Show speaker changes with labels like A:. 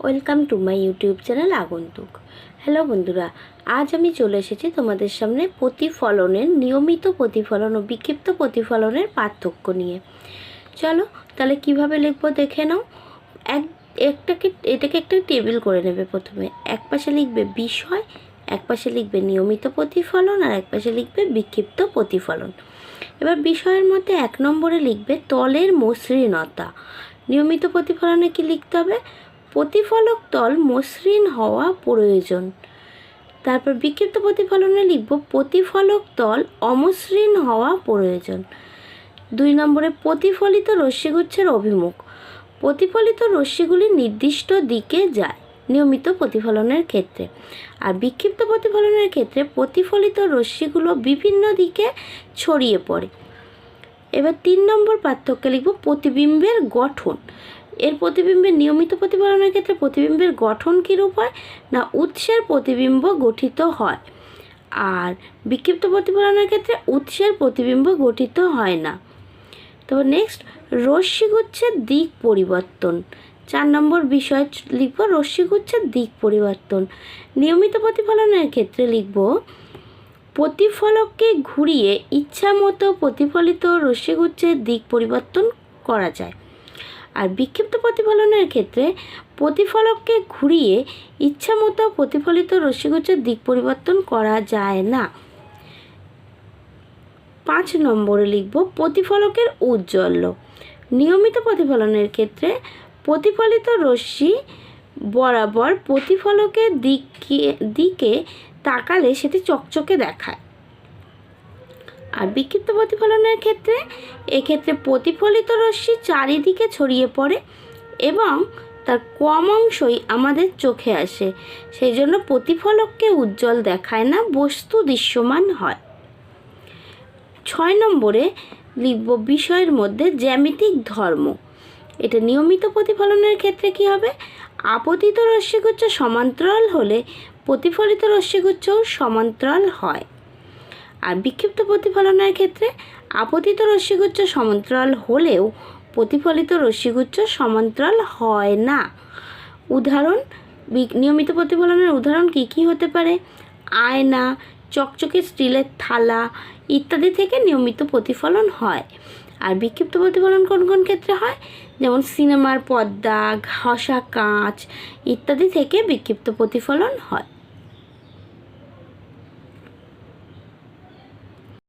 A: Welcome to my YouTube channel আগন্তুক। Hello বন্ধুরা, আজ আমি চলে এসেছি তোমাদের সামনে প্রতিফলনের, নিয়মিত প্রতিফলন ও বিক্ষিপ্ত প্রতিফলনের পার্থক্য নিয়ে। চলো তাহলে কীভাবে লিখব দেখে নাও। এক, একটাকে, এটাকে একটা টেবিল করে নেবে প্রথমে। এক পাশে লিখবে বিষয়, এক পাশে লিখবে নিয়মিত প্রতিফলন আর এক পাশে লিখবে বিক্ষিপ্ত প্রতিফলন। এবার বিষয়ের মধ্যে এক নম্বরে লিখবে তলের মসৃণতা। নিয়মিত প্রতিফলনে কি লিখতে হবে? প্রতিফলক তল মসৃণ হওয়া প্রয়োজন। তারপর বিক্ষিপ্ত প্রতিফলনে লিখব, প্রতিফলক তল অমসৃণ হওয়া প্রয়োজন। দুই নম্বরে, প্রতিফলিত রশ্মিগুচ্ছের অভিমুখ। প্রতিফলিত রশ্মিগুলি নির্দিষ্ট দিকে যায়, নিয়মিত প্রতিফলনের ক্ষেত্রে। আর বিক্ষিপ্ত প্রতিফলনের ক্ষেত্রে প্রতিফলিত রশ্মিগুলো বিভিন্ন দিকে ছড়িয়ে পড়ে। এবার তিন নম্বর পার্থক্য লিখব, প্রতিবিম্বের গঠন। এর প্রতিবিম্বের নিয়মিত প্রতিফলনের ক্ষেত্রে প্রতিবিম্বের গঠন কীরূপ হয় না উৎসের প্রতিবিম্ব গঠিত হয়? আর বিক্ষিপ্ত প্রতিফলনের ক্ষেত্রে উৎসের প্রতিবিম্ব গঠিত হয় না। তো নেক্সট রশ্মিগুচ্ছের দিক পরিবর্তন। চার নম্বর বিষয় লিখব রশ্মিগুচ্ছের দিক পরিবর্তন। নিয়মিত প্রতিফলনের ক্ষেত্রে লিখব, প্রতিফলককে ঘুরিয়ে ইচ্ছামতো প্রতিফলিত রশ্মিগুচ্ছের দিক পরিবর্তন করা যায়। আর বিক্ষিপ্ত প্রতিফলনের ক্ষেত্রে প্রতিফলককে ঘুরিয়ে ইচ্ছামতো প্রতিফলিত রশ্মিগুচ্ছের দিক পরিবর্তন করা যায় না। পাঁচ নম্বরে লিখব, প্রতিফলকের ঔজ্জ্বল্য। নিয়মিত প্রতিফলনের ক্ষেত্রে প্রতিফলিত রশ্মি বরাবর প্রতিফলকের দিকে দিকে তাকালে সেটি চকচকে দেখায়। আর বিক্ষিপ্ত প্রতিফলনের ক্ষেত্রে, এক্ষেত্রে প্রতিফলিত রশ্মি চারিদিকে ছড়িয়ে পড়ে এবং তার কম অংশই আমাদের চোখে আসে। সেই জন্য প্রতিফলককে উজ্জ্বল দেখায় না, বস্তু দৃশ্যমান হয়। ছয় নম্বরে লিখব বিষয়ের মধ্যে জ্যামিতিক ধর্ম। এটা নিয়মিত প্রতিফলনের ক্ষেত্রে কি হবে? আপতিত রশ্মিগুচ্ছ সমান্তরাল হলে প্রতিফলিত রশ্মিগুচ্ছও সমান্তরাল হয়। আর বিক্ষিপ্ত প্রতিফলনের ক্ষেত্রে আপতিত রশ্মিগুচ্ছ সমান্তরাল হলেও প্রতিফলিত রশ্মিগুচ্ছ সমান্তরাল হয় না। উদাহরণ নিয়মিত প্রতিফলনের উদাহরণ কি কি হতে পারে? আয়না, চকচকে স্টিলের থালা ইত্যাদি থেকে নিয়মিত প্রতিফলন হয়। আর বিক্ষিপ্ত প্রতিফলন কোন কোন ক্ষেত্রে হয়? যেমন সিনেমার পর্দা ঘষা কাঁচ ইত্যাদি থেকে বিক্ষিপ্ত প্রতিফলন হয়।